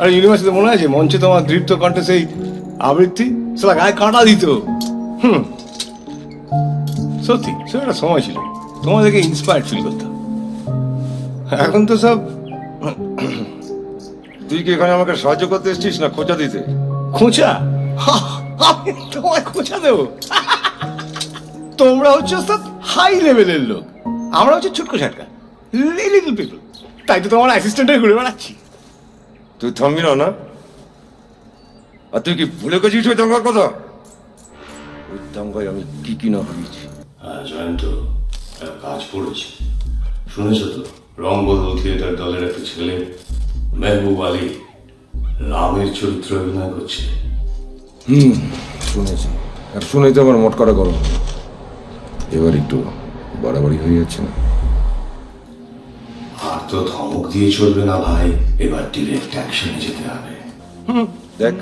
আর ইউনিভার্সিটিতে মনে আছে? মঞ্চে তোমার দৃপ্ত কণ্ঠে সেই আবৃত্তি? সেটা গায়ে কাঁটা দিত। হুম। সত্যি সে একটা সময় ছিল। তোমাদেরকে ইন্সপায়ার্ড ফিল করতাম। এখন তো সব তুই কি এখানে আমাকে সাহায্য করতে এসেছিস না খোঁচা দিতে? খোঁচা? তোমায় খোঁচা দেবো। তোমরা হচ্ছে হাই লেভেলের লোক। আমরা হচ্ছে ছুটকো ছাটকা লিটল পিপল তাই তো তোমার অ্যাসিস্ট্যান্টে ঘুরে বেড়াচ্ছি। তুই থামবি না? না আর তুই কি ভুলে গেছিস ওই দাঙ্গার কথা? ওই দাঙ্গায় আমি কি কি না হারিয়েছি। হ্যাঁ জয়ন্ত কাজ পড়েছে। শুনেছ তো? রংবদল থিয়েটার দলের একটা ছেলে মেহবুব আলী রামের চরিত্র অভিনয় করছে। হুম শুনেছি। আর শুনেই তো আমার মটকাটা গরম। এবার একটু বাড়াবাড়ি হয়ে যাচ্ছে না? আর তো ধমক দিয়ে চলবে না ভাই। এবার ডিরেক্ট অ্যাকশনে যেতে হবে। দেখ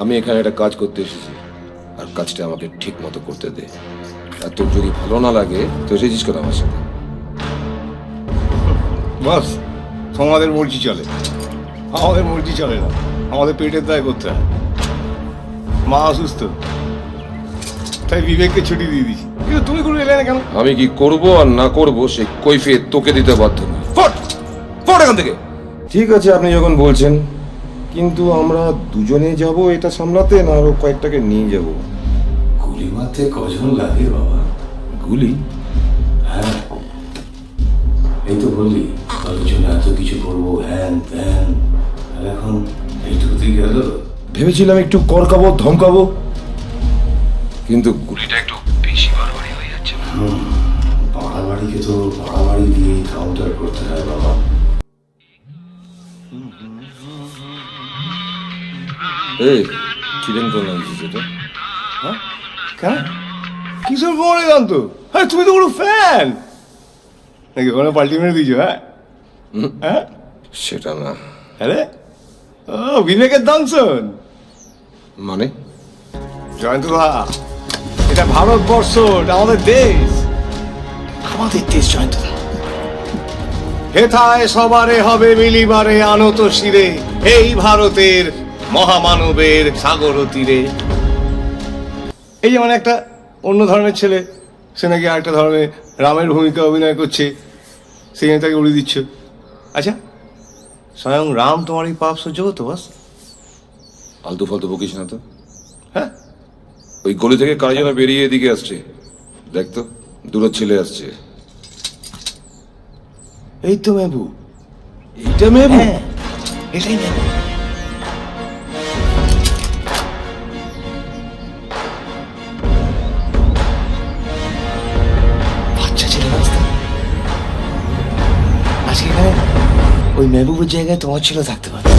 আমি এখানে একটা কাজ করতে এসেছি। আর কাজটা আমাকে ঠিক মতো করতে দে। আর তোর যদি ভালো না লাগে তো এসেছিস কেন আমার সাথে? বাস তোমাদের মর্জি চলে। আমাদের মর্জি চলে না। আমাদের পেটের দায় করতে হয়। মা অসুস্থ। তাই বিবেককে ছুটি দিয়ে দিয়েছি। কিন্তু তুমি কোনো এলে না কেন? আমি কি করব আর না করব সে কৈফিয়ত তোকে দিতে বাধ্য ফট ফট এখান থেকে। ঠিক আছে আপনি যখন বলছেন কিন্তু আমরা দুজনে যাব এটা সামলাতে না আরও কয়েকটাকে নিয়ে যাব? গুলি মারতে কজন লাগে বাবা? গুলি? হ্যাঁ। এই তো বললি তোর জন্য এত কিছু করব হ্যান ত্যান আর এখন এইটুকুতেই গেল। ভেবেছিলাম একটু করকাবো ধমকাবো। কিন্তু গুলিটা বাড়াবাড়িকে তো বাড়াবাড়ি দিয়ে কাউন্টার করতে হয় বাবা। এই কিরেন কোন লাগছিস হ্যাঁ? কেন? কিশোর কুমারের গান তো হ্যাঁ তুমি তো বড় ফ্যান নাকি ওখানে পাল্টি মেরে দিয়েছ হ্যাঁ? হ্যাঁ? সেটা না। আরে? ও বিবেকের দাংশন মানে? জয়ন্ত দা এটা ভারতবর্ষ এটা আমাদের দেশ। আমাদের দেশ জয়ন্ত হেথায় সবারে হবে মিলিবারে আনত শিরে এই ভারতের মহামানবের সাগর তীরে। এই যেমন একটা অন্য ধরনের ছেলে সে নাকি আরেকটা ধরনের রামের ভূমিকা অভিনয় করছে সেই জন্য তাকে উড়িয়ে দিচ্ছ। আচ্ছা স্বয়ং রাম তোমার এই পাপ সহ্য করতো বাস? ফালতু ফালতু বকিস না তো। হ্যাঁ? ওই গলি থেকে কার যেন বেরিয়ে এদিকে আসছে। দেখ তো। দূরের ছেলে আসছে। এই তো মেবু এইটা মেয়ে হ্যাঁ এটাই মেবু বাচ্চা ছেলে আজকে ওই মেহবুবের জায়গায় তোমার ছেলে থাকতে পারে